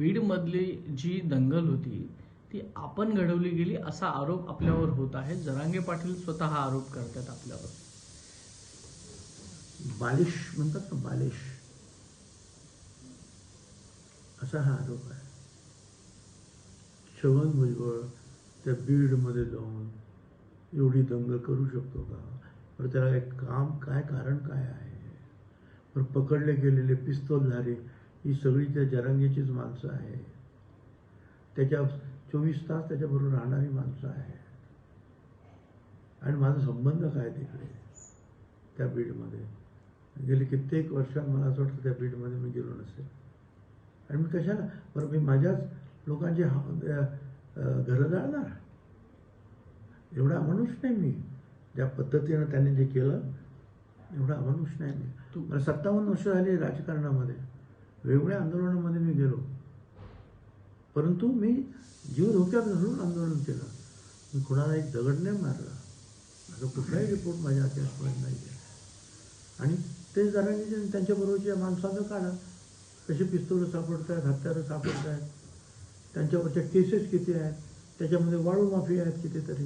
बीडमधली जी दंगल होती ती आपण घडवली गेली असा आरोप आपल्यावर होत आहे. जरांगे पाटील स्वतः आरोप करतात आपल्यावर. बालिश म्हणतात ना बालिश. असा हा आरोप आहे. छगन भुजबळ त्या बीडमध्ये जाऊन एवढी दंगल करू शकतो का? बरं त्याला एक काम काय कारण काय आहे? बरं पकडले गेलेले पिस्तोलधारी ही सगळी त्या जरांगीचीच माणसं आहे. त्याच्या चोवीस तास त्याच्याबरोबर राहणारी माणसं आहे. आणि माझा संबंध काय तिकडे? त्या बीडमध्ये. गेली कित्येक वर्षात मला असं वाटतं त्या बीडमध्ये मी गेलो नसेल. आणि मी कशाला? बरं मी माझ्याच लोकांची हा- घरं जाळणार? एवढा अमानुष नाही मी. ज्या पद्धतीनं त्यांनी जे केलं एवढा अमानुष नाही मी. मला सत्तावन्न वर्ष झाली राजकारणामध्ये. वेगवेगळ्या आंदोलनामध्ये मी गेलो. परंतु मी जीव धोक्यात घालून आंदोलन केलं. मी कुणाला एक दगड नाही मारला. माझा कुठलाही रिपोर्ट माझ्या अभ्यासपर्यंत नाही आहे आणि ते जरा त्यांच्याबरोबरच्या माणसाचं काढा कसे पिस्तोलं सापडत आहेत हत्यारं सापडत आहेत त्यांच्यावरच्या केसेस किती आहेत त्याच्यामध्ये वाळू माफी आहेत कितीतरी.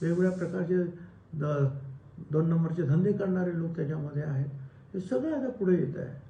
वेगवेगळ्या प्रकारचे द दोन नंबरचे धंदे करणारे लोक त्याच्यामध्ये आहेत. हे सगळं आता पुढे येत आहे.